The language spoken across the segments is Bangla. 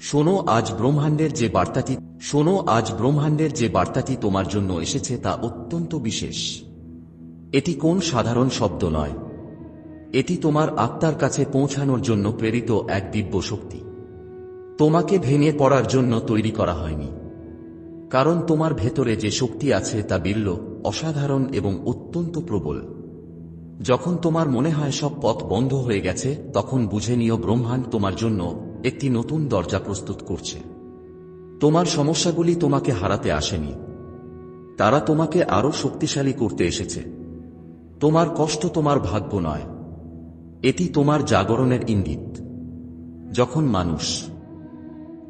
শোনো, আজ ব্রহ্মাণ্ডের যে বার্তাটি, শোনো, আজ ব্রহ্মাণ্ডের যে বার্তাটি তোমার জন্য এসেছে তা অত্যন্ত বিশেষ। এটি কোন সাধারণ শব্দ নয়। এটি তোমার আত্মার কাছে পৌঁছানোর জন্য প্রেরিত এক দিব্য শক্তি। তোমাকে ভেঙে পড়ার জন্য তৈরি করা হয়নি। কারণ তোমার ভেতরে যে শক্তি আছে তা বিরল, অসাধারণ এবং অত্যন্ত প্রবল। যখন তোমার মনে হয় সব পথ বন্ধ হয়ে গেছে, তখন বুঝে নিও ব্রহ্মাণ্ড তোমার জন্য একটি নতুন দরজা প্রস্তুত করছে। তোমার সমস্যাগুলি তোমাকে হারাতে আসেনি। তারা তোমাকে আরও শক্তিশালী করতে এসেছে। তোমার কষ্ট তোমার ভাগ্য নয়। এটি তোমার জাগরণের ইঙ্গিত। যখন মানুষ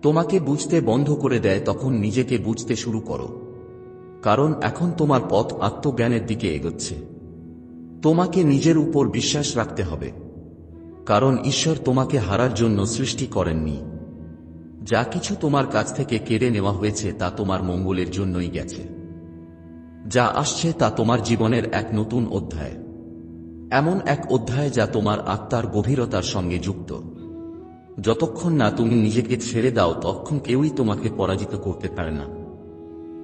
তোমাকে বুঝতে বন্ধ করে দেয়, তখন নিজেকে বুঝতে শুরু করো। কারণ এখন তোমার পথ আত্মজ্ঞানের দিকে এগোচ্ছে। তোমাকে নিজের উপর বিশ্বাস রাখতে হবে। কারণ ঈশ্বর তোমাকে হারার জন্য সৃষ্টি করেননি। যা কিছু তোমার কাছ থেকে কেড়ে নেওয়া হয়েছে তা তোমার মঙ্গলের জন্যই গেছে। যা আসছে তা তোমার জীবনের এক নতুন অধ্যায়। এমন এক অধ্যায় যা তোমার আত্মার গভীরতার সঙ্গে যুক্ত। যতক্ষণ না তুমি নিজেকে ছেড়ে দাও তখন কেউই তোমাকে পরাজিত করতে পারে না।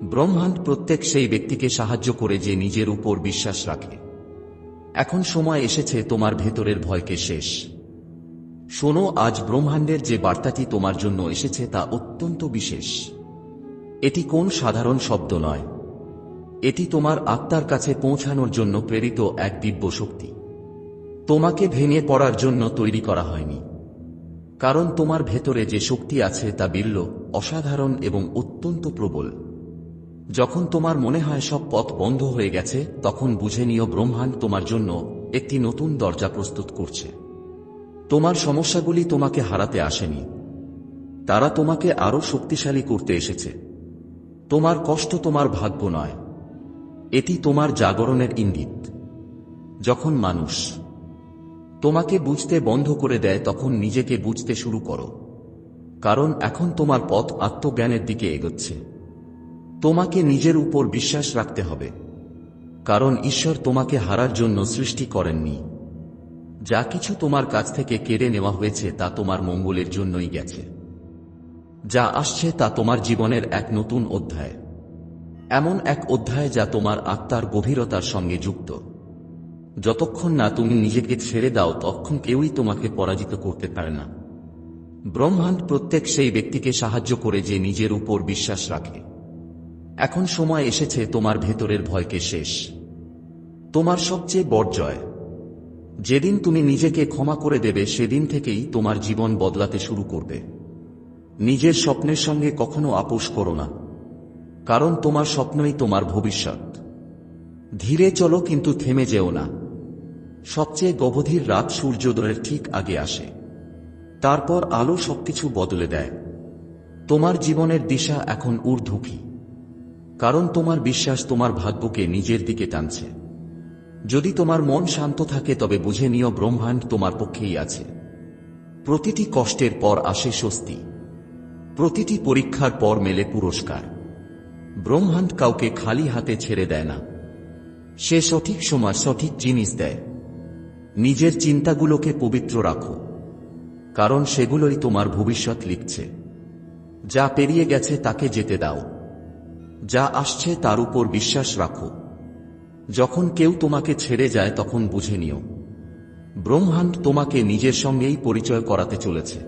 ব্রহ্মাণ্ড প্রত্যেক সেই ব্যক্তিকে সাহায্য করে যে নিজের উপর বিশ্বাস রাখে। এখন সময় এসেছে তোমার ভেতরের ভয়কে শেষ। শোনো, আজ ব্রহ্মাণ্ডের যে বার্তাটি তোমার জন্য এসেছে তা অত্যন্ত বিশেষ। এটি কোন সাধারণ শব্দ নয়। এটি তোমার আত্মার কাছে পৌঁছানোর জন্য প্রেরিত এক দিব্য শক্তি। তোমাকে ভেঙে পড়ার জন্য তৈরি করা হয়নি। কারণ তোমার ভেতরে যে শক্তি আছে তা বিরল, অসাধারণ এবং অত্যন্ত প্রবল। যখন তোমার মনে হয় সব পথ বন্ধ হয়ে গেছে, তখন বুঝে নিও ব্রহ্মাণ্ড তোমার জন্য একটি নতুন দরজা প্রস্তুত করছে। তোমার সমস্যাগুলি তোমাকে হারাতে আসেনি। তারা তোমাকে আরও শক্তিশালী করতে এসেছে। তোমার কষ্ট তোমার ভাগ্য নয়। এটি তোমার জাগরণের ইঙ্গিত। যখন মানুষ তোমাকে বুঝতে বন্ধ করে দেয়, তখন নিজেকে বুঝতে শুরু করো। কারণ এখন তোমার পথ আত্মজ্ঞানের দিকে এগোচ্ছে। তোমাকে নিজের উপর বিশ্বাস রাখতে হবে, কারণ ঈশ্বর তোমাকে হারার জন্য সৃষ্টি করেননি। যা কিছু তোমার কাছ থেকে কেড়ে নেওয়া হয়েছে তা তোমার মঙ্গলের জন্যই গেছে। যা আসছে তা তোমার জীবনের এক নতুন অধ্যায়। এমন এক অধ্যায় যা তোমার আত্মার গভীরতার সঙ্গে যুক্ত। যতক্ষণ না তুমি নিজেকে ছেড়ে দাও তখন কেউই তোমাকে পরাজিত করতে পারে না। ব্রহ্মাণ্ড প্রত্যেক সেই ব্যক্তিকে সাহায্য করে যে নিজের উপর বিশ্বাস রাখে। এখন সময় এসেছে তোমার ভেতরের ভয়কে শেষ। তোমার সবচেয়ে বড় জয়। যেদিন তুমি নিজেকে ক্ষমা করে দেবে, সেদিন থেকেই তোমার জীবন বদলাতে শুরু করবে। নিজের স্বপ্নের সঙ্গে কখনো আপোষ করো না, কারণ তোমার স্বপ্নই তোমার ভবিষ্যৎ। ধীরে চলো, কিন্তু থেমে যেও না। সবচেয়ে গভীর রাত সূর্যোদয়ের ঠিক আগে আসে। তারপর আলো সবকিছু বদলে দেয়। তোমার জীবনের দিশা এখন ঊর্ধ্বমুখী। কারণ তোমার বিশ্বাস তোমার ভাগ্যকে নিজের দিকে টানছে। যদি তোমার মন শান্ত থাকে, তবে বুঝে নিও ব্রহ্মাণ্ড তোমার পক্ষেই আছে। প্রতিটি কষ্টের পর আসে স্বস্তি। প্রতিটি পরীক্ষার পর মেলে পুরস্কার। ব্রহ্মাণ্ড কাউকে খালি হাতে ছেড়ে দেয় না। সে সঠিক সময় সঠিক জিনিস দেয়। নিজের চিন্তাগুলোকে পবিত্র রাখো। কারণ সেগুলোই তোমার ভবিষ্যৎ লিখছে। যা পেরিয়ে গেছে তাকে যেতে দাও। যা আসছে তার উপর বিশ্বাস রাখো। যখন কেউ তোমাকে ছেড়ে যায় তখন বুঝে নিও। ব্রহ্মাণ্ড তোমাকে নিজের সঙ্গেই পরিচয় করাতে চলেছে।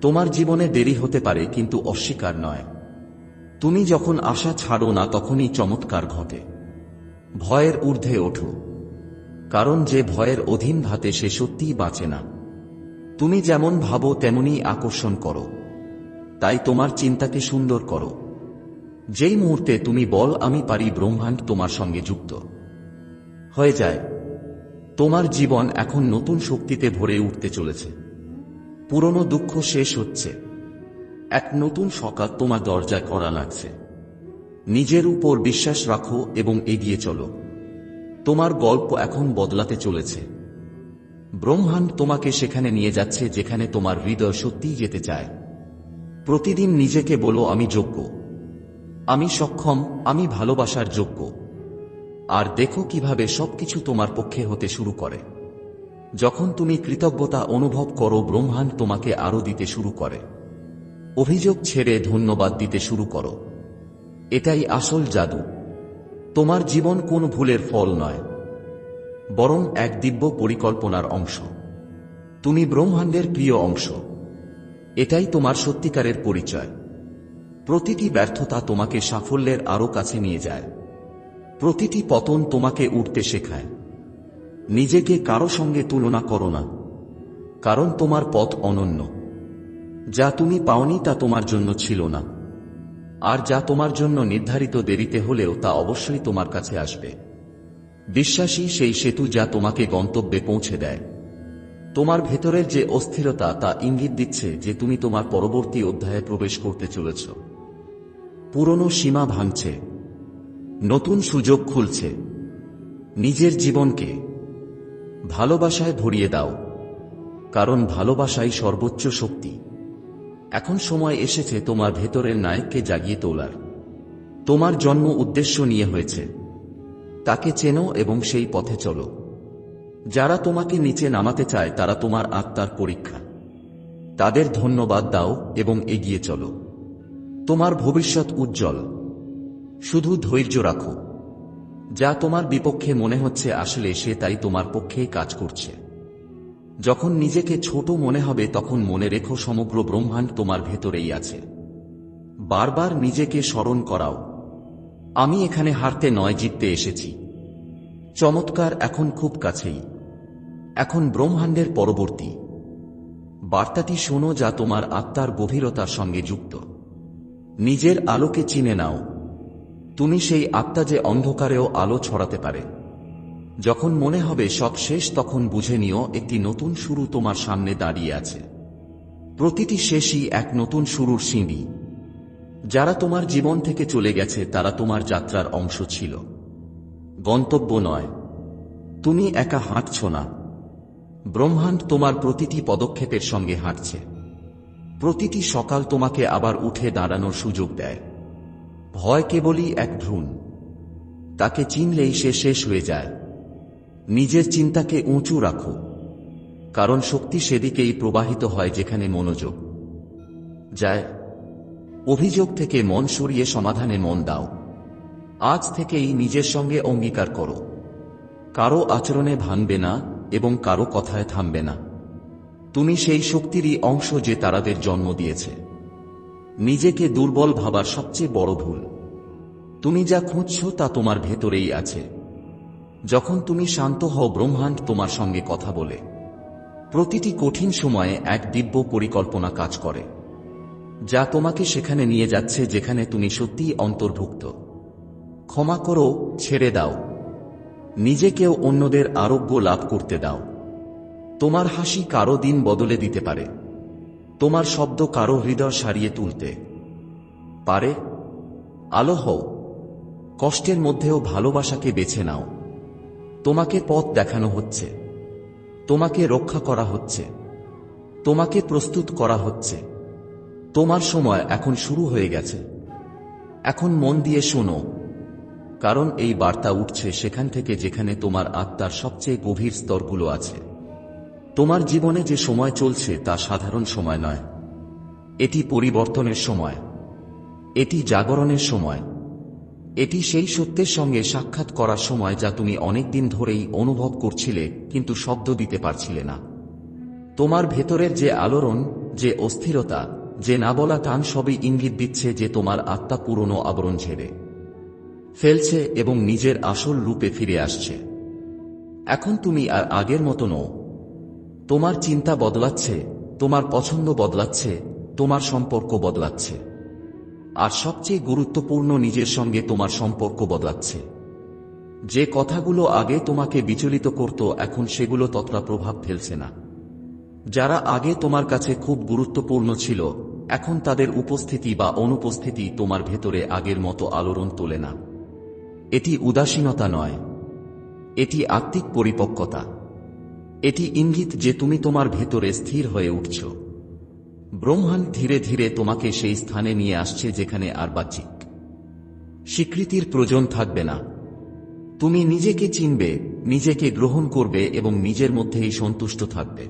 তোমার জীবনে দেরি হতে পারে, কিন্তু অস্বীকার নয়। তুমি যখন আশা ছাড়ো না, তখনই চমৎকার ঘটে। ভয়ের ঊর্ধ্বে ওঠো। কারণ যে ভয়ের অধীন ভাতে সে সত্যিই বাঁচে না। তুমি যেমন ভাবো, তেমনই আকর্ষণ করো। তাই তোমার চিন্তাকে সুন্দর করো। যেই মুহূর্তে তুমি বল, আমি পারি ব্রহ্মাণ্ড তোমার সঙ্গে যুক্ত। হয়ে যায়, তোমার জীবন এখন নতুন শক্তিতে ভরে উঠতে চলেছে। পুরনো দুঃখ শেষ হচ্ছে। এক নতুন সকাল তোমার দরজায় করা লাগছে। নিজের উপর বিশ্বাস রাখো এবং এগিয়ে চলো। তোমার গল্প এখন বদলাতে চলেছে। ব্রহ্মাণ্ড তোমাকে সেখানে নিয়ে যাচ্ছে যেখানে তোমার হৃদয় সত্যিই যেতে চায়। প্রতিদিন নিজেকে বলো, আমি যোগ্য। আমি সক্ষম, আমি ভালোবাসার যোগ্য। আর দেখো কীভাবে সবকিছু তোমার পক্ষে হতে শুরু করে। যখন তুমি কৃতজ্ঞতা অনুভব করো, ব্রহ্মাণ্ড তোমাকে আরও দিতে শুরু করে। অভিযোগ ছেড়ে ধন্যবাদ দিতে শুরু করো। এটাই আসল জাদু। তোমার জীবন কোন ভুলের ফল নয়। বরং এক দিব্য পরিকল্পনার অংশ। তুমি ব্রহ্মাণ্ডের প্রিয় অংশ। এটাই তোমার সত্যিকারের পরিচয়। প্রতিটি ব্যর্থতা তোমাকে সাফল্যের আরও কাছে নিয়ে যায়। প্রতিটি পতন তোমাকে উঠতে শেখায়। নিজেকে কারও সঙ্গে তুলনা করো না, কারণ তোমার পথ অনন্য। যা তুমি পাওনি তা তোমার জন্য ছিল না। আর যা তোমার জন্য নির্ধারিত দেরিতে হলেও তা অবশ্যই তোমার কাছে আসবে। বিশ্বাসী সেই সেতু যা তোমাকে গন্তব্যে পৌঁছে দেয়। তোমার ভেতরের যে অস্থিরতা তা ইঙ্গিত দিচ্ছে যে তুমি তোমার পরবর্তী অধ্যায়ে প্রবেশ করতে চলেছ। পুরনো সীমা ভাঙছে। নতুন সুযোগ খুলছে। নিজের জীবনকে ভালোবাসায় ভরিয়ে দাও। কারণ ভালোবাসাই সর্বোচ্চ শক্তি। এখন সময় এসেছে তোমার ভেতরের নায়ককে জাগিয়ে তোলার। তোমার জন্ম উদ্দেশ্য নিয়ে হয়েছে। তাকে চেনো এবং সেই পথে চলো। যারা তোমাকে নিচে নামাতে চায় তারা তোমার আত্মার পরীক্ষা। তাদের ধন্যবাদ দাও এবং এগিয়ে চলো। তোমার ভবিষ্যৎ উজ্জ্বল। শুধু ধৈর্য রাখো। যা তোমার বিপক্ষে মনে হচ্ছে আসলে সে তাই তোমার পক্ষেই কাজ করছে। যখন নিজেকে ছোট মনে হবে তখন মনে রেখো সমগ্র ব্রহ্মাণ্ড তোমার ভেতরেই আছে। বারবার নিজেকে স্মরণ করাও। আমি এখানে হারতে নয়, জিততে এসেছি। চমৎকার, এখন খুব কাছেই। এখন ব্রহ্মাণ্ডের পরবর্তী। বার্তাটি শোনো যা তোমার আত্মার গভীরতার সঙ্গে যুক্ত। নিজের আলোকে চিনে নাও। তুমি সেই আত্মা যে অন্ধকারেও আলো ছড়াতে পারে। যখন মনে হবে সব শেষ, তখন বুঝে নিও একটি নতুন শুরু তোমার সামনে দাঁড়িয়ে আছে। প্রতিটি শেষই এক নতুন শুরুর সিঁড়ি। যারা তোমার জীবন থেকে চলে গেছে, তারা তোমার যাত্রার অংশ ছিল। গন্তব্য নয়। তুমি একা হাঁটছ না। ব্রহ্মাণ্ড তোমার প্রতিটি পদক্ষেপের সঙ্গে হাঁটছে। প্রতিটি সকাল তোমাকে আবার উঠে দাঁড়ানোর সুযোগ দেয়। ভয় কেবলই এক ভ্রূণ। তাকে চিনলেই সে শেষ হয়ে যায়। নিজের চিন্তাকে উঁচু রাখো। কারণ শক্তি সেদিকেই প্রবাহিত হয় যেখানে মনোযোগ। যায়। অভিযোগ থেকে মন সরিয়ে সমাধানে মন দাও। আজ থেকেই নিজের সঙ্গে অঙ্গীকার করো। কারও আচরণে ভাঙবে না এবং কারও কথায় থামবে না। তুমি সেই শক্তিরই অংশ যে তারাদের জন্ম দিয়েছে। নিজেকে দুর্বল ভাবার সবচেয়ে বড় ভুল। তুমি যা খুঁজছ তা তোমার ভেতরেই আছে। যখন তুমি শান্ত হও, ব্রহ্মাণ্ড তোমার সঙ্গে কথা বলে। প্রতিটি কঠিন সময়ে এক দিব্য পরিকল্পনা কাজ করে। যা তোমাকে সেখানে নিয়ে যাচ্ছে, যেখানে তুমি সত্যিই অন্তর্ভুক্ত। ক্ষমা করো, ছেড়ে দাও। নিজেকেও অন্যদের আরোগ্য লাভ করতে দাও। তোমার হাসি কারও দিন বদলে দিতে পারে। তোমার শব্দ কারও হৃদয় সারিয়ে তুলতে পারে। আলো হও। কষ্টের মধ্যেও ভালোবাসাকে বেছে নাও। তোমাকে পথ দেখানো হচ্ছে। তোমাকে রক্ষা করা হচ্ছে। তোমাকে প্রস্তুত করা হচ্ছে। তোমার সময় এখন শুরু হয়ে গেছে। এখন মন দিয়ে শোনো। কারণ এই বার্তা উঠছে সেখান থেকে যেখানে তোমার আত্মার সবচেয়ে গভীর স্তরগুলো আছে। তোমার জীবনে যে সময় চলছে তা সাধারণ সময় নয়। এটি পরিবর্তনের সময়। এটি জাগরণের সময়। এটি সেই সত্যের সঙ্গে সাক্ষাৎ করার সময় যা তুমি অনেকদিন ধরেই অনুভব করছিলে, কিন্তু শব্দ দিতে পারছিলে না। তোমার ভেতরের যে আলোড়ন, যে অস্থিরতা, যে না বলা টান সবই ইঙ্গিত দিচ্ছে যে তোমার আত্মা পুরনো আবরণ ঝেড়ে। ফেলছে এবং নিজের আসল রূপে ফিরে আসছে। এখন তুমি আর আগের মতো নও। তোমার চিন্তা বদলাচ্ছে, তোমার পছন্দ বদলাচ্ছে, তোমার সম্পর্ক বদলাচ্ছে। আর সবচেয়ে গুরুত্বপূর্ণ নিজের সঙ্গে তোমার সম্পর্ক বদলাচ্ছে। যে কথাগুলো আগে তোমাকে বিচলিত করত, এখন সেগুলো ততটা প্রভাব ফেলছে না। যারা আগে তোমার কাছে খুব গুরুত্বপূর্ণ ছিল, এখন তাদের উপস্থিতি বা অনুপস্থিতি তোমার ভেতরে আগের মতো আলোড়ন তোলে না। এটি উদাসীনতা নয়। এটি আত্মিক পরিপক্কতা। এটি ইঙ্গিত যে তুমি তোমার ভেতরে স্থির হয়ে উঠছ। ব্রহ্মাণ্ড ধীরে ধীরে তোমাকে সেই স্থানে নিয়ে আসছে যেখানে আর বাহ্যিক। স্বীকৃতির প্রয়োজন থাকবে না। তুমি নিজেকে চিনবে, নিজেকে গ্রহণ করবে এবং নিজের মধ্যেই সন্তুষ্ট থাকবে।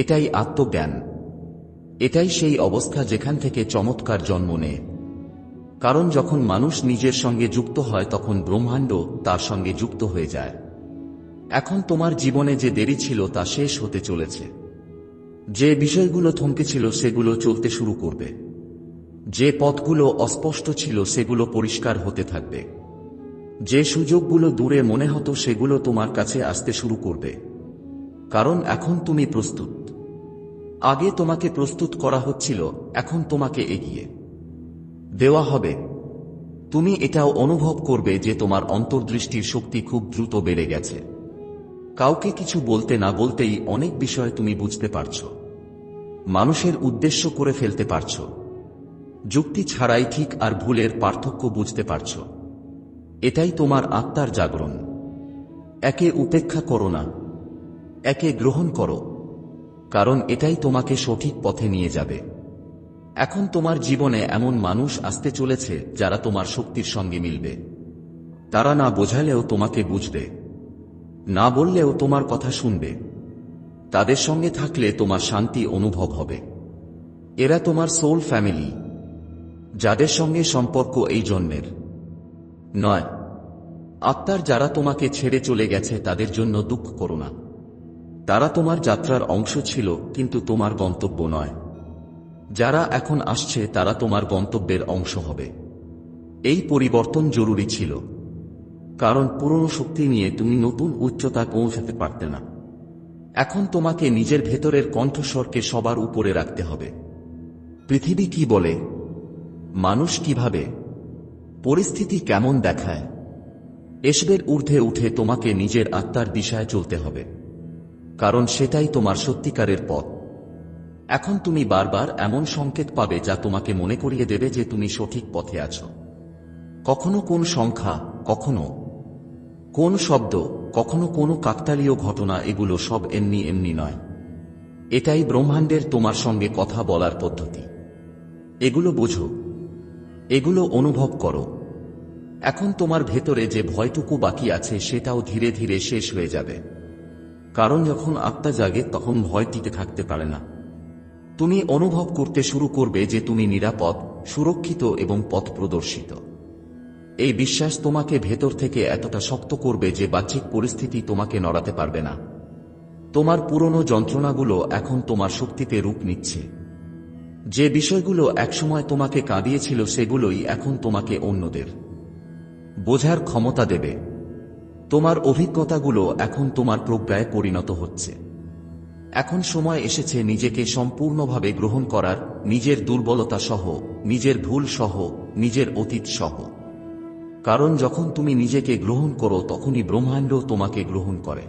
এটাই আত্মজ্ঞান। এটাই সেই অবস্থা যেখান থেকে চমৎকার জন্ম নেয়। কারণ যখন মানুষ নিজের সঙ্গে যুক্ত হয়, তখন ব্রহ্মাণ্ড তার সঙ্গে যুক্ত হয়ে যায়। এখন তোমার জীবনে যে দেরি ছিল তা শেষ হতে চলেছে। যে বিষয়গুলো থমকেছিল সেগুলো চলতে শুরু করবে। যে পথগুলো অস্পষ্ট ছিল সেগুলো পরিষ্কার হতে থাকবে। যে সুযোগগুলো দূরে মনে হতো সেগুলো তোমার কাছে আসতে শুরু করবে। কারণ এখন তুমি প্রস্তুত। আগে তোমাকে প্রস্তুত করা হচ্ছিল, এখন তোমাকে এগিয়ে। দেওয়া হবে। তুমি এটাও অনুভব করবে যে তোমার অন্তর্দৃষ্টির শক্তি খুব দ্রুত বেড়ে গেছে। কাউকে কিছু বলতে না বলতেই অনেক বিষয় তুমি বুঝতে পারছ। মানুষের উদ্দেশ্য করে ফেলতে পারছ। যুক্তি ছাড়াই ঠিক আর ভুলের পার্থক্য বুঝতে পারছ। এটাই তোমার আত্মার জাগরণ। একে উপেক্ষা করো না। একে গ্রহণ করো। কারণ এটাই তোমাকে সঠিক পথে নিয়ে যাবে। এখন তোমার জীবনে এমন মানুষ আসতে চলেছে যারা তোমার শক্তির সঙ্গে মিলবে। তারা না বোঝালেও তোমাকে বুঝবে। না বললেও তোমার কথা শুনবে। তাদের সঙ্গে থাকলে তোমার শান্তি অনুভব হবে। এরা তোমার সোল ফ্যামিলি, যাদের সঙ্গে সম্পর্ক এই জন্মের। নয়, আত্মার যারা তোমাকে ছেড়ে চলে গেছে তাদের জন্য দুঃখ করো না। তারা তোমার যাত্রার অংশ ছিল, কিন্তু তোমার গন্তব্য নয়। যারা এখন আসছে তারা তোমার গন্তব্যের অংশ হবে। এই পরিবর্তন জরুরি ছিল। কারণ পুরনো শক্তি নিয়ে তুমি নতুন উচ্চতায় পৌঁছাতে পারতে না। এখন তোমাকে নিজের ভেতরের কণ্ঠস্বরকে সবার উপরে রাখতে হবে। পৃথিবী কি বলে? মানুষ কীভাবে? পরিস্থিতি কেমন দেখায়? এসবের ঊর্ধ্বে উঠে তোমাকে নিজের আত্মার দিশায় চলতে হবে। কারণ সেটাই তোমার সত্যিকারের পথ। এখন তুমি বারবার এমন সংকেত পাবে যা তোমাকে মনে করিয়ে দেবে যে তুমি সঠিক পথে আছো। কখনো কোন সংখ্যা, কখনো কোন শব্দ, কখনো কোনো কাকতালীয় ঘটনা, এগুলো সব এমনি এমনি নয়। এটাই ব্রহ্মাণ্ডের তোমার সঙ্গে কথা বলার পদ্ধতি। এগুলো বোঝো। এগুলো অনুভব করো। এখন তোমার ভেতরে যে ভয়টুকু বাকি আছে, সেটাও ধীরে ধীরে শেষ হয়ে যাবে। কারণ যখন আত্মা জাগে, তখন ভয় টিকে থাকতে পারে না। তুমি অনুভব করতে শুরু করবে যে তুমি নিরাপদ, সুরক্ষিত এবং পথ প্রদর্শিত এই বিশ্বাস তোমাকে ভেতর থেকে এতটা শক্ত করবে যে বাহ্যিক পরিস্থিতি তোমাকে নড়াতে পারবে না। তোমার পুরনো যন্ত্রণাগুলো এখন তোমার শক্তিতে রূপ নিচ্ছে। যে বিষয়গুলো একসময় তোমাকে কাঁদিয়েছিল সেগুলোই এখন তোমাকে অন্যদের বোঝার ক্ষমতা দেবে। তোমার অভিজ্ঞতাগুলো এখন তোমার প্রজ্ঞায় পরিণত হচ্ছে। এখন সময় এসেছে নিজেকে সম্পূর্ণভাবে গ্রহণ করার, নিজের দুর্বলতা সহ, নিজের ভুল সহ, নিজের অতীত সহ। কারণ যখন তুমি নিজেকে গ্রহণ করো, তখনই ব্রহ্মাণ্ড তোমাকে গ্রহণ করে।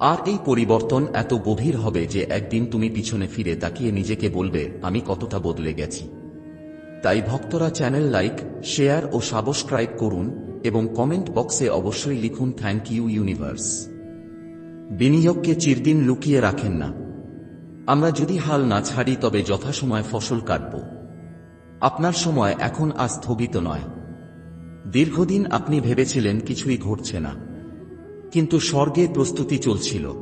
আর এই পরিবর্তন এত গভীর হবে যে একদিন তুমি পিছনে ফিরে তাকিয়ে নিজেকে বলবে, আমি কতটা বদলে গেছি? তাই ভক্তরা চ্যানেল লাইক, শেয়ার ও সাবস্ক্রাইব করুন এবং কমেন্ট বক্সে অবশ্যই লিখুন, থ্যাংক ইউ ইউনিভার্স। বিনিয়োগকে চিরদিন লুকিয়ে রাখেন না। আমরা যদি হাল না ছাড়ি, তবে যথাসময় ফসল কাটব। আপনার সময় এখন আর স্থগিত নয়। দীর্ঘদিন আপনি ভেবেছিলেন কিছুই ঘটছে না। কিন্তু স্বর্গে প্রস্তুতি চলছিল।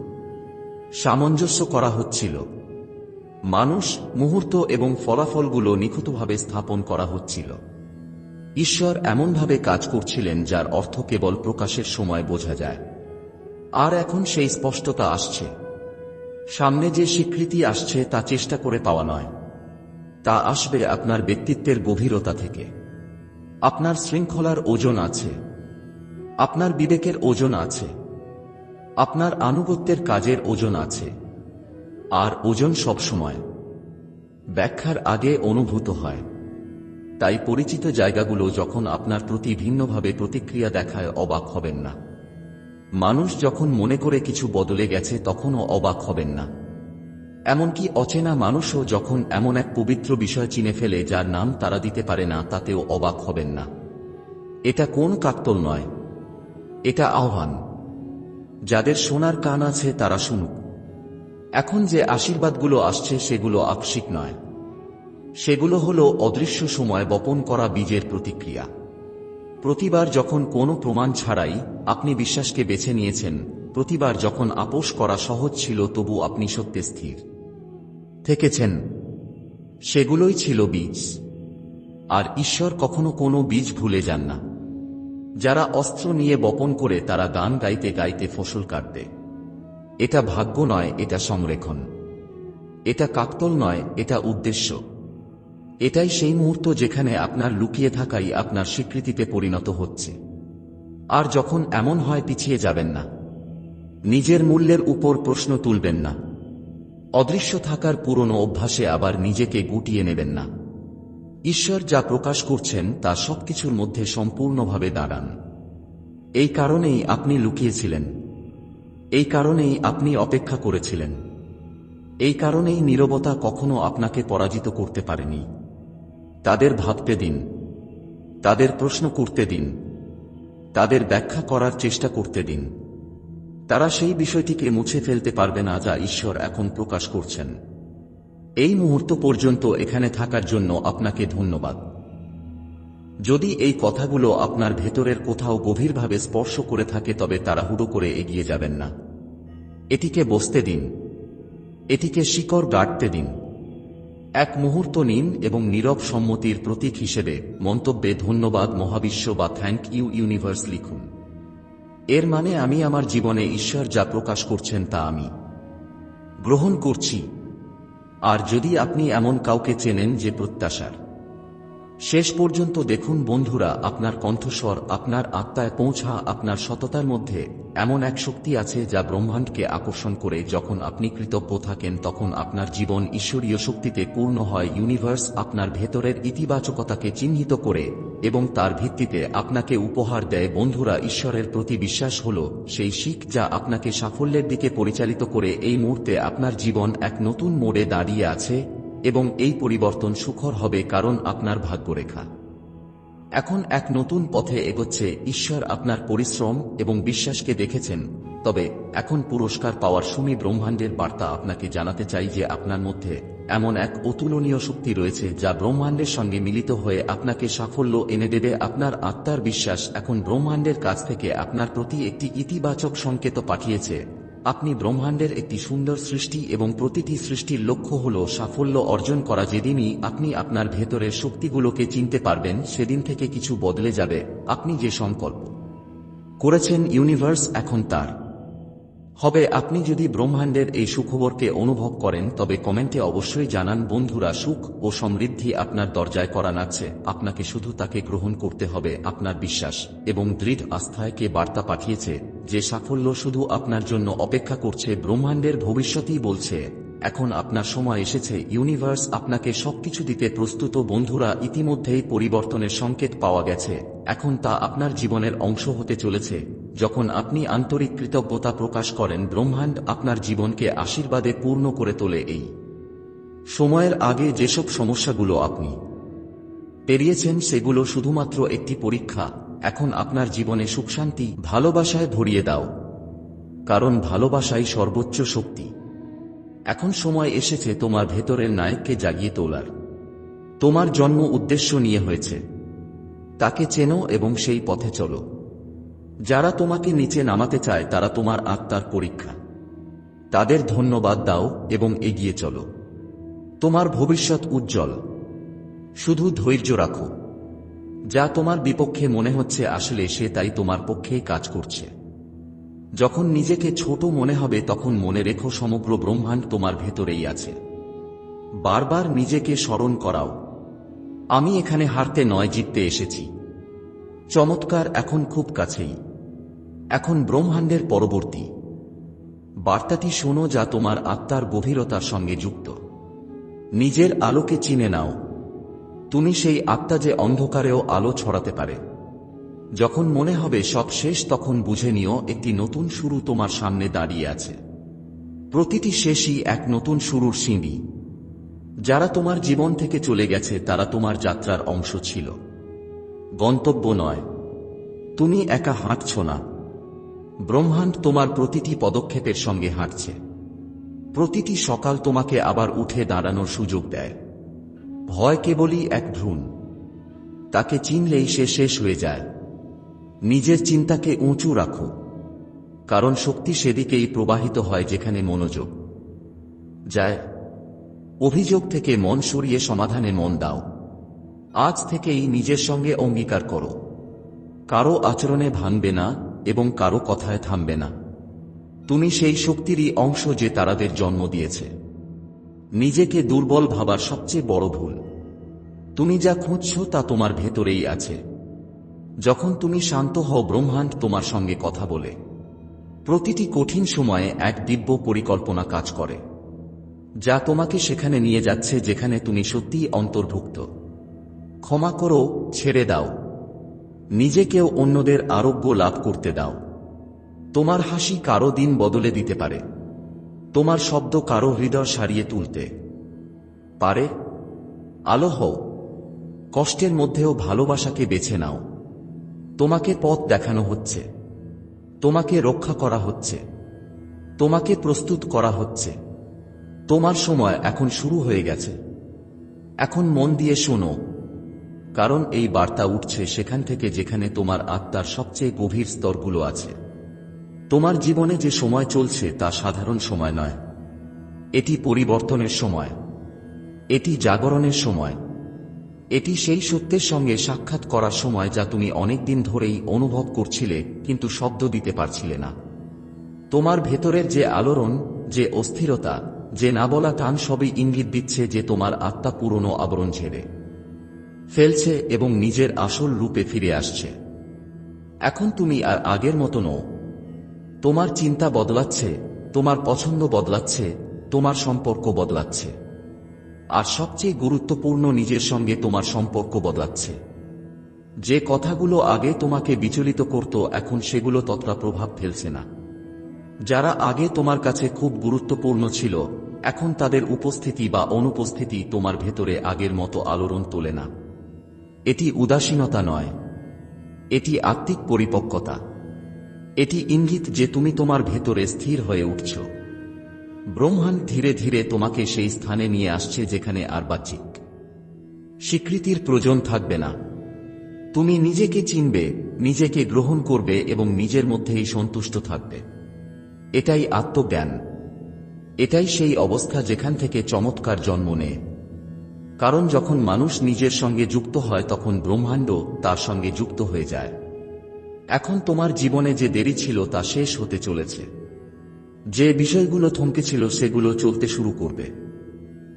সামঞ্জস্য করা হচ্ছিল। মানুষ, মুহূর্ত এবং ফলাফলগুলো নিখুঁতভাবে স্থাপন করা হচ্ছিল। ঈশ্বর এমনভাবে কাজ করছিলেন যার অর্থ কেবল প্রকাশের সময় বোঝা যায়। আর এখন সেই স্পষ্টতা আসছে। সামনে যে স্বীকৃতি আসছে তা চেষ্টা করে পাওয়া নয়। তা আসবে আপনার ব্যক্তিত্বের গভীরতা থেকে। আপনার শৃঙ্খলার ওজন আছে। আপনার বিবেকের ওজন আছে। আপনার আনুগত্যের কাজের ওজন আছে। আর ওজন সবসময় ব্যাখ্যার আগে অনুভূত হয়। তাই পরিচিত জায়গাগুলো যখন আপনার প্রতি ভিন্নভাবে প্রতিক্রিয়া দেখায়, অবাক হবেন না। মানুষ যখন মনে করে কিছু বদলে গেছে, তখনও অবাক হবেন না। এমনকি অচেনা মানুষও যখন এমন এক পবিত্র বিষয় চিনে ফেলে যার নাম তারা দিতে পারে না, তাতেও অবাক হবেন না। এটা কোন কাকতল নয়? এটা আহ্বান। যাদের সোনার কান আছে তারা শুনুক। এখন যে আশীর্বাদগুলো আসছে সেগুলো আকস্মিক নয়। সেগুলো হলো অদৃশ্য সময় বপন করা বীজের প্রতিক্রিয়া। প্রতিবার যখন কোনো প্রমাণ ছাড়াই আপনি বিশ্বাসকে বেছে নিয়েছেন, প্রতিবার যখন আপোষ করা সহজ ছিল তবু আপনি সত্যে স্থির। থেকেছেন। সেগুলোই ছিল বীজ। আর ঈশ্বর কখনো কোনো বীজ ভুলে যান না। যারা অস্ত্র নিয়ে বপন করে তারা গান গাইতে গাইতে ফসল কাটতে। এটা ভাগ্য নয়, এটা সংরেখন এটা কাকতল নয়, এটা উদ্দেশ্য। এটাই সেই মুহূর্ত যেখানে আপনার লুকিয়ে থাকাই আপনার স্বীকৃতিতে পরিণত হচ্ছে। আর যখন এমন হয়, পিছিয়ে যাবেন না। নিজের মূল্যের উপর প্রশ্ন তুলবেন না। অদৃশ্য থাকার পুরনো অভ্যাসে আবার নিজেকে গুটিয়ে নেবেন না। ঈশ্বর যা প্রকাশ করছেন তা সবকিছুর মধ্যে সম্পূর্ণভাবে দাঁড়ান। এই কারণেই আপনি লুকিয়েছিলেন। এই কারণেই আপনি অপেক্ষা করেছিলেন। এই কারণেই নীরবতা কখনো আপনাকে পরাজিত করতে পারেনি। তাদের ভাবতে দিন। তাদের প্রশ্ন করতে দিন। তাদের ব্যাখ্যা করার চেষ্টা করতে দিন। তারা সেই বিষয়টিকে মুছে ফেলতে পারবে না যা ঈশ্বর এখন প্রকাশ করছেন। এই মুহূর্ত পর্যন্ত এখানে থাকার জন্য আপনাকে ধন্যবাদ। যদি এই কথাগুলো আপনার ভেতরের কোথাও গভীরভাবে স্পর্শ করে থাকে, তবে তাড়াহুড়ো করে এগিয়ে যাবেন না। এটিকে বসতে দিন। এটিকে শিকড় গাড়তে দিন। এক মুহূর্ত নিন এবং নীরব সম্মতির প্রতীক হিসেবে মন্তব্যে ধন্যবাদ মহাবিশ্ব বা থ্যাংক ইউ ইউনিভার্স লিখুন। এর মানে আমি আমার জীবনে ঈশ্বর যা প্রকাশ করছেন তা আমি। গ্রহণ করছি। আর যদি আপনি এমন কাউকে চেনেন যে প্রত্যাশার শেষ পর্যন্ত দেখুন বন্ধুরা, আপনার কণ্ঠস্বর, আপনার আত্মায় পৌঁছা, আপনার সততার মধ্যে এমন এক শক্তি আছে যা ব্রহ্মাণ্ডকে আকর্ষণ করে। যখন আপনি কৃতজ্ঞ থাকেন, তখন আপনার জীবন ঈশ্বরীয় শক্তিতে পূর্ণ হয়, ইউনিভার্স আপনার ভেতরের ইতিবাচকতাকে চিহ্নিত করে এবং তার ভিত্তিতে আপনাকে উপহার দেয়। বন্ধুরা, ঈশ্বরের প্রতি বিশ্বাস হল সেই শিখ যা আপনাকে সাফল্যের দিকে পরিচালিত করে। এই মুহূর্তে আপনার জীবন এক নতুন মোড়ে দাঁড়িয়ে আছে। এবং এই পরিবর্তন সুখর হবে কারণ আপনার ভাগ্যরেখা। এখন এক নতুন পথে এগোচ্ছে, ঈশ্বর আপনার পরিশ্রম এবং বিশ্বাসকে দেখেছেন, তবে এখন পুরস্কার পাওয়ার সুমি ব্রহ্মাণ্ডের বার্তা আপনাকে জানাতে চাই যে আপনার মধ্যে এমন এক অতুলনীয় শক্তি রয়েছে যা ব্রহ্মাণ্ডের সঙ্গে মিলিত হয়ে আপনাকে সাফল্য এনে দেবে। আপনার আত্মার বিশ্বাস এখন ব্রহ্মাণ্ডের কাছ থেকে আপনার প্রতি একটি ইতিবাচক সংকেত পাঠিয়েছে। আপনি ব্রহ্মাণ্ডের একটি সুন্দর সৃষ্টি এবং প্রতিটি সৃষ্টির লক্ষ্য হল সাফল্য অর্জন করা। যেদিনই আপনি আপনার ভেতরের শক্তিগুলোকে চিনতে পারবেন, সেদিন থেকে কিছু বদলে যাবে। আপনি যে সংকল্প করেছেন, ইউনিভার্স এখন তার। হবে, আপনি যদি ব্রহ্মাণ্ডের এই সুখবরকে অনুভব করেন, তবে কমেন্টে অবশ্যই জানান, বন্ধুরা, সুখ ও সমৃদ্ধি আপনার দরজায় করা নাচ্ছে। আপনাকে শুধু তাকে গ্রহণ করতে হবে, আপনার বিশ্বাস এবং দৃঢ় আস্থায় কে বার্তা পাঠিয়েছে, যে সাফল্য শুধু আপনার জন্য অপেক্ষা করছে, ব্রহ্মাণ্ডের ভবিষ্যতই বলছে। এখন আপনার সময় এসেছে, ইউনিভার্স আপনাকে সবকিছু দিতে প্রস্তুত। বন্ধুরা, ইতিমধ্যেই পরিবর্তনের সংকেত পাওয়া গেছে। এখন তা আপনার জীবনের অংশ হতে চলেছে। যখন আপনি আন্তরিক কৃতজ্ঞতা প্রকাশ করেন, ব্রহ্মাণ্ড আপনার জীবনকে আশীর্বাদে পূর্ণ করে তোলে এই সময়ের আগে যেসব সমস্যাগুলো আপনি পেরিয়েছেন, সেগুলো শুধুমাত্র একটি পরীক্ষা। এখন আপনার জীবনে সুখশান্তি ভালোবাসায় ভরিয়ে দাও। কারণ ভালোবাসাই সর্বোচ্চ শক্তি। এখন সময় এসেছে তোমার ভেতরের নায়ককে জাগিয়ে তোলার। তোমার জন্ম উদ্দেশ্য নিয়ে হয়েছে। তাকে চেনো এবং সেই পথে চলো। যারা তোমাকে নিচে নামাতে চায়, তারা তোমার আত্মার পরীক্ষা। তাদের ধন্যবাদ দাও এবং এগিয়ে চলো। তোমার ভবিষ্যৎ উজ্জ্বল। শুধু ধৈর্য রাখো। যা তোমার বিপক্ষে মনে হচ্ছে আসলে সে তাই তোমার পক্ষেই কাজ করছে। যখন নিজেকে ছোট মনে হবে, তখন মনে রেখো সমগ্র ব্রহ্মাণ্ড তোমার ভেতরেই আছে। বারবার নিজেকে স্মরণ করাও। আমি এখানে হারতে নয়, জিততে এসেছি। চমৎকার, এখন খুব কাছেই। এখন ব্রহ্মাণ্ডের পরবর্তী। বার্তাটি শোনো যা তোমার আত্মার গভীরতার সঙ্গে যুক্ত। নিজের আলোকে চিনে নাও। তুমি সেই আত্মা যে অন্ধকারেও আলো ছড়াতে পারে। যখন মনে হবে সব শেষ, তখন বুঝে নিও একটি নতুন শুরু তোমার সামনে দাঁড়িয়ে আছে। প্রতিটি শেষই এক নতুন শুরুর সিঁড়ি। যারা তোমার জীবন থেকে চলে গেছে, তারা তোমার যাত্রার অংশ ছিল। গন্তব্য নয়। তুমি একা হাঁটছ না। ব্রহ্মাণ্ড তোমার প্রতিটি পদক্ষেপের সঙ্গে হাঁটছে। প্রতিটি সকাল তোমাকে আবার উঠে দাঁড়ানোর সুযোগ দেয়। ভয় কেবলই এক ভ্রূণ। তাকে চিনলেই সে শেষ হয়ে যায়। নিজের চিন্তাকে উঁচু রাখো। কারণ শক্তি সেদিকেই প্রবাহিত হয় যেখানে মনোযোগ। যায়। অভিযোগ থেকে মন সরিয়ে সমাধানে মন দাও। আজ থেকেই নিজের সঙ্গে অঙ্গীকার করো। কারও আচরণে ভাঙবে না। এবং কারও কথায় থামবে না। তুমি সেই শক্তিরই অংশ যে তারাদের জন্ম দিয়েছে। নিজেকে দুর্বল ভাবার সবচেয়ে বড় ভুল। তুমি যা খুঁজছ তা তোমার ভেতরেই আছে। যখন তুমি শান্ত হও, ব্রহ্মাণ্ড তোমার সঙ্গে কথা বলে। প্রতিটি কঠিন সময়ে এক দিব্য পরিকল্পনা কাজ করে। যা তোমাকে সেখানে নিয়ে যাচ্ছে যেখানে তুমি সত্যিই অন্তর্ভুক্ত। ক্ষমা করো, ছেড়ে দাও। নিজেকেও অন্যদের আরোগ্য লাভ করতে দাও। তোমার হাসি কারও দিন বদলে দিতে পারে। তোমার শব্দ কারও হৃদয় সারিয়ে তুলতে পারে। আলো হও। কষ্টের মধ্যেও ভালোবাসাকে বেছে নাও। তোমাকে পথ দেখানো হচ্ছে। তোমাকে রক্ষা করা হচ্ছে। তোমাকে প্রস্তুত করা হচ্ছে। তোমার সময় এখন শুরু হয়ে গেছে। এখন মন দিয়ে শোনো। কারণ এই বার্তা উঠছে সেখান থেকে যেখানে তোমার আত্মার সবচেয়ে গভীর স্তরগুলো আছে। তোমার জীবনে যে সময় চলছে তা সাধারণ সময় নয়। এটি পরিবর্তনের সময়। এটি জাগরণের সময়। এটি সেই সত্যের সঙ্গে সাক্ষাৎ করার সময় যা তুমি অনেকদিন ধরেই অনুভব করছিলে, কিন্তু শব্দ দিতে পারছিলে না। তোমার ভেতরের যে আলোড়ন, যে অস্থিরতা, যে না বলা টান সবই ইঙ্গিত দিচ্ছে যে তোমার আত্মা পুরনো আবরণ ঝেড়ে। ফেলছে এবং নিজের আসল রূপে ফিরে আসছে। এখন তুমি আর আগের মতো নও। তোমার চিন্তা বদলাচ্ছে, তোমার পছন্দ বদলাচ্ছে, তোমার সম্পর্ক বদলাচ্ছে। আর সবচেয়ে গুরুত্বপূর্ণ নিজের সঙ্গে তোমার সম্পর্ক বদলাচ্ছে। যে কথাগুলো আগে তোমাকে বিচলিত করত, এখন সেগুলো ততটা প্রভাব ফেলছে না। যারা আগে তোমার কাছে খুব গুরুত্বপূর্ণ ছিল, এখন তাদের উপস্থিতি বা অনুপস্থিতি তোমার ভেতরে আগের মতো আলোড়ন তোলে না। এটি উদাসীনতা নয়। এটি আত্মিক পরিপক্কতা। এটি ইঙ্গিত যে তুমি তোমার ভেতরে স্থির হয়ে উঠছ। ব্রহ্মাণ্ড ধীরে ধীরে তোমাকে সেই স্থানে নিয়ে আসছে যেখানে আর বাহ্যিক। স্বীকৃতির প্রয়োজন থাকবে না। তুমি নিজেকে চিনবে, নিজেকে গ্রহণ করবে এবং নিজের মধ্যেই সন্তুষ্ট থাকবে। এটাই আত্মজ্ঞান। এটাই সেই অবস্থা যেখান থেকে চমৎকার জন্ম নেয়। কারণ যখন মানুষ নিজের সঙ্গে যুক্ত হয়, তখন ব্রহ্মাণ্ড তার সঙ্গে যুক্ত হয়ে যায়। এখন তোমার জীবনে যে দেরি ছিল, তা শেষ হতে চলেছে। যে বিষয়গুলো থমকেছিল সেগুলো চলতে শুরু করবে।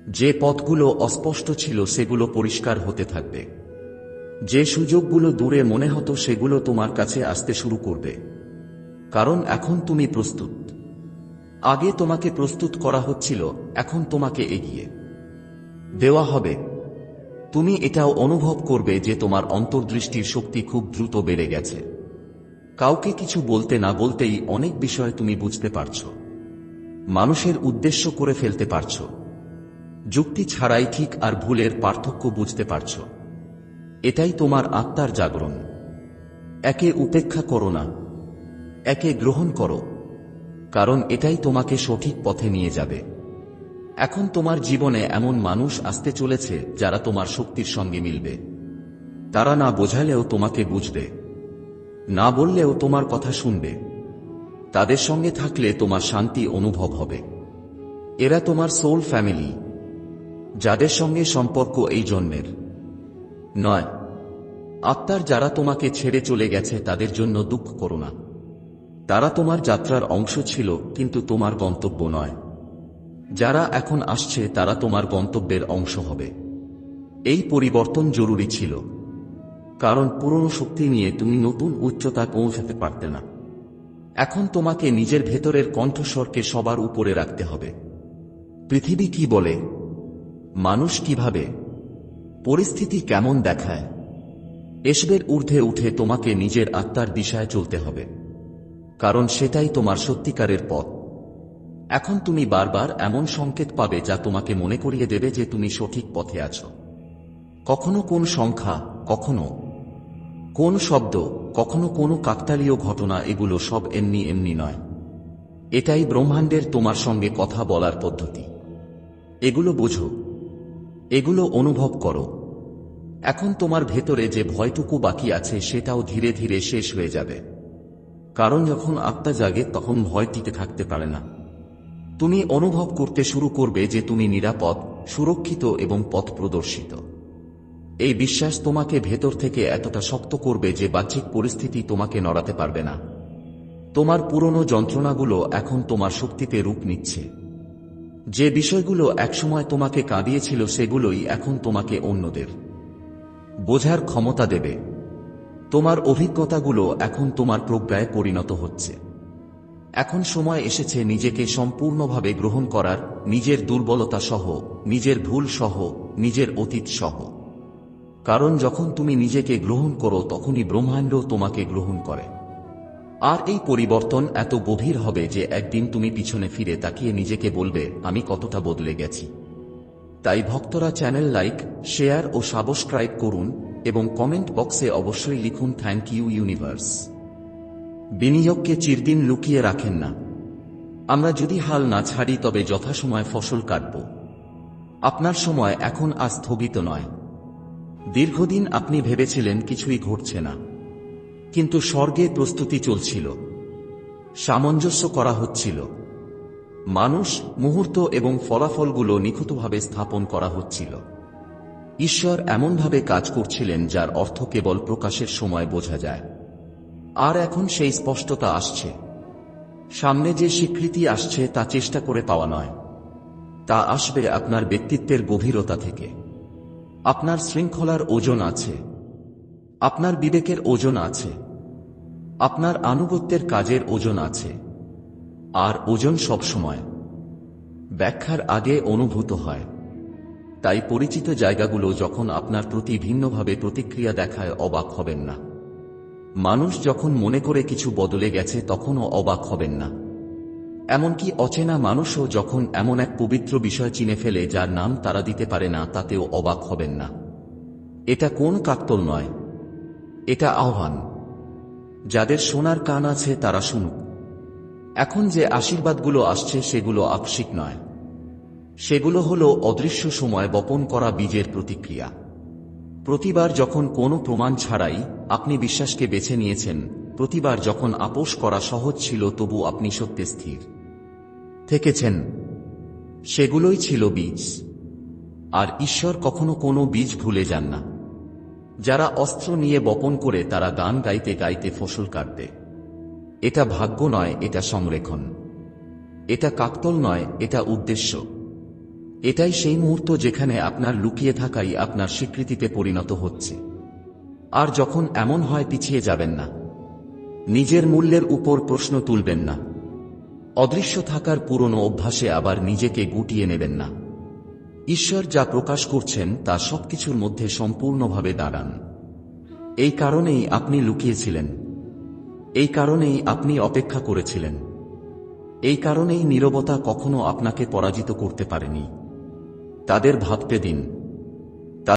যে পথগুলো অস্পষ্ট ছিল, সেগুলো পরিষ্কার হতে থাকবে। যে সুযোগগুলো দূরে মনে হতো, সেগুলো তোমার কাছে আসতে শুরু করবে। কারণ এখন তুমি প্রস্তুত। আগে তোমাকে প্রস্তুত করা হচ্ছিল, এখন তোমাকে এগিয়ে। দেওয়া হবে। তুমি এটাও অনুভব করবে যে তোমার অন্তর্দৃষ্টির শক্তি খুব দ্রুত বেড়ে গেছে। কাউকে কিছু বলতে না বলতেই অনেক বিষয় তুমি বুঝতে পারছ। মানুষের উদ্দেশ্য করে ফেলতে পারছ। যুক্তি ছাড়াই ঠিক আর ভুলের পার্থক্য বুঝতে পারছ। এটাই তোমার আত্মার জাগরণ। একে উপেক্ষা করো না। একে গ্রহণ করো। কারণ এটাই তোমাকে সঠিক পথে নিয়ে যাবে। এখন তোমার জীবনে এমন মানুষ আসতে চলেছে যারা তোমার শক্তির সঙ্গে মিলবে। তারা না বোঝালেও তোমাকে বুঝবে। না বললেও তোমার কথা শুনবে। তাদের সঙ্গে থাকলে তোমার শান্তি অনুভব হবে। এরা তোমার সোল ফ্যামিলি, যাদের সঙ্গে সম্পর্ক এই জন্মের। নয়, আত্মার যারা তোমাকে ছেড়ে চলে গেছে তাদের জন্য দুঃখ করো না। তারা তোমার যাত্রার অংশ ছিল, কিন্তু তোমার গন্তব্য নয়। যারা এখন আসছে তারা তোমার গন্তব্যের অংশ হবে। এই পরিবর্তন জরুরি ছিল, কারণ পুরনো শক্তি নিয়ে তুমি নতুন উচ্চতায় পৌঁছাতে পারতে না। এখন তোমাকে নিজের ভেতরের কণ্ঠস্বরকে সবার উপরে রাখতে হবে। পৃথিবী কি বলে? মানুষ কীভাবে? পরিস্থিতি কেমন দেখায়? এসবের ঊর্ধ্বে উঠে তোমাকে নিজের আত্মার দিশায় চলতে হবে, কারণ সেটাই তোমার সত্যিকারের পথ। এখন তুমি বারবার এমন সংকেত পাবে যা তোমাকে মনে করিয়ে দেবে যে তুমি সঠিক পথে আছো। কখনো কোন সংখ্যা, কখনো কোন শব্দ, কখনো কোনো কাকতালীয় ঘটনা, এগুলো সব এমনি এমনি নয়। এটাই ব্রহ্মাণ্ডের তোমার সঙ্গে কথা বলার পদ্ধতি। এগুলো বোঝো, এগুলো অনুভব করো। এখন তোমার ভেতরে যে ভয়টুকু বাকি আছে, সেটাও ধীরে ধীরে শেষ হয়ে যাবে। কারণ যখন আত্মা জাগে, তখন ভয় টিকে থাকতে পারে না। তুমি অনুভব করতে শুরু করবে যে তুমি নিরাপদ, সুরক্ষিত এবং পথ প্রদর্শিত এই বিশ্বাস তোমাকে ভেতর থেকে এতটা শক্ত করবে যে বাহ্যিক পরিস্থিতি তোমাকে নড়াতে পারবে না। তোমার পুরনো যন্ত্রণাগুলো এখন তোমার শক্তিতে রূপ নিচ্ছে। যে বিষয়গুলো একসময় তোমাকে কাঁদিয়েছিল সেগুলোই এখন তোমাকে অন্যদের বোঝার ক্ষমতা দেবে। তোমার অভিজ্ঞতাগুলো এখন তোমার প্রজ্ঞায় পরিণত হচ্ছে। এখন সময় এসেছে নিজেকে সম্পূর্ণভাবে গ্রহণ করার, নিজের দুর্বলতা সহ, নিজের ভুল সহ, নিজের অতীত সহ। কারণ যখন তুমি নিজেকে গ্রহণ করো, তখনই ব্রহ্মাণ্ড তোমাকে গ্রহণ করে। আর এই পরিবর্তন এত গভীর হবে যে একদিন তুমি পিছনে ফিরে তাকিয়ে নিজেকে বলবে, আমি কতটা বদলে গেছি? তাই ভক্তরা চ্যানেল লাইক, শেয়ার ও সাবস্ক্রাইব করুন এবং কমেন্ট বক্সে অবশ্যই লিখুন থ্যাংক ইউ ইউনিভার্স। বিনিয়োগকে চিরদিন লুকিয়ে রাখেন না। আমরা যদি হাল না ছাড়ি, তবে যথাসময় ফসল কাটব। আপনার সময় এখন আর স্থগিত নয়। দীর্ঘদিন আপনি ভেবেছিলেন কিছুই ঘটছে না। কিন্তু স্বর্গে প্রস্তুতি চলছিল। সামঞ্জস্য করা হচ্ছিল। মানুষ, মুহূর্ত এবং ফলাফলগুলো নিখুঁতভাবে স্থাপন করা হচ্ছিল। ঈশ্বর এমনভাবে কাজ করছিলেন, যার অর্থ কেবল প্রকাশের সময় বোঝা যায়। আর এখন সেই স্পষ্টতা আসছে। সামনে যে স্বীকৃতি আসছে তা চেষ্টা করে পাওয়া নয়। তা আসবে আপনার ব্যক্তিত্বের গভীরতা থেকে। আপনার শৃঙ্খলার ওজন আছে। আপনার বিবেকের ওজন আছে। আপনার আনুগত্যের কাজের ওজন আছে। আর ওজন সবসময় ব্যাখ্যার আগে অনুভূত হয়। তাই পরিচিত জায়গাগুলো যখন আপনার প্রতি ভিন্নভাবে প্রতিক্রিয়া দেখায়, অবাক হবেন না। মানুষ যখন মনে করে কিছু বদলে গেছে, তখনও অবাক হবেন না। এমনকি অচেনা মানুষও যখন এমন এক পবিত্র বিষয় চিনে ফেলে, যার নাম তারা দিতে পারে না, তাতেও অবাক হবেন না। এটা কোন কাকতল নয়, এটা আহ্বান। যাদের সোনার কান আছে, তারা শুনুক। এখন যে আশীর্বাদগুলো আসছে, সেগুলো আকস্মিক নয়। সেগুলো হল অদৃশ্য সময় বপন করা বীজের প্রতিক্রিয়া। প্রতিবার যখন কোনো প্রমাণ ছাড়াই আপনি বিশ্বাসকে বেছে নিয়েছেন, প্রতিবার যখন আপোষ করা সহজ ছিল তবু আপনি সত্যে স্থির থেকেছেন। সেগুলোই ছিল বীজ। আর ঈশ্বর কখনো কোনো বীজ ভুলে যান না। যারা অস্ত্র নিয়ে বপন করে তারা গান গাইতে গাইতে ফসল কাটবে এটা ভাগ্য নয়, এটা সংরেখন এটা কাকতল নয়, এটা উদ্দেশ্য। এটাই সেই মুহূর্ত যেখানে আপনার লুকিয়ে থাকাই আপনার স্বীকৃতিতে পরিণত হচ্ছে। আর যখন এমন হয় পিছিয়ে যাবেন না। নিজের মূল্যের উপর প্রশ্ন তুলবেন না। অদৃশ্য থাকার পুরনো অভ্যাসে আবার নিজেকে গুটিয়ে নেবেন না। ঈশ্বর যা প্রকাশ করছেন তা সবকিছুর মধ্যে সম্পূর্ণভাবে দাঁড়ান। এই কারণেই আপনি লুকিয়েছিলেন। এই কারণেই আপনি অপেক্ষা করেছিলেন। এই কারণেই নীরবতা কখনো আপনাকে পরাজিত করতে পারেনি। তাদের ভাবতে দিন।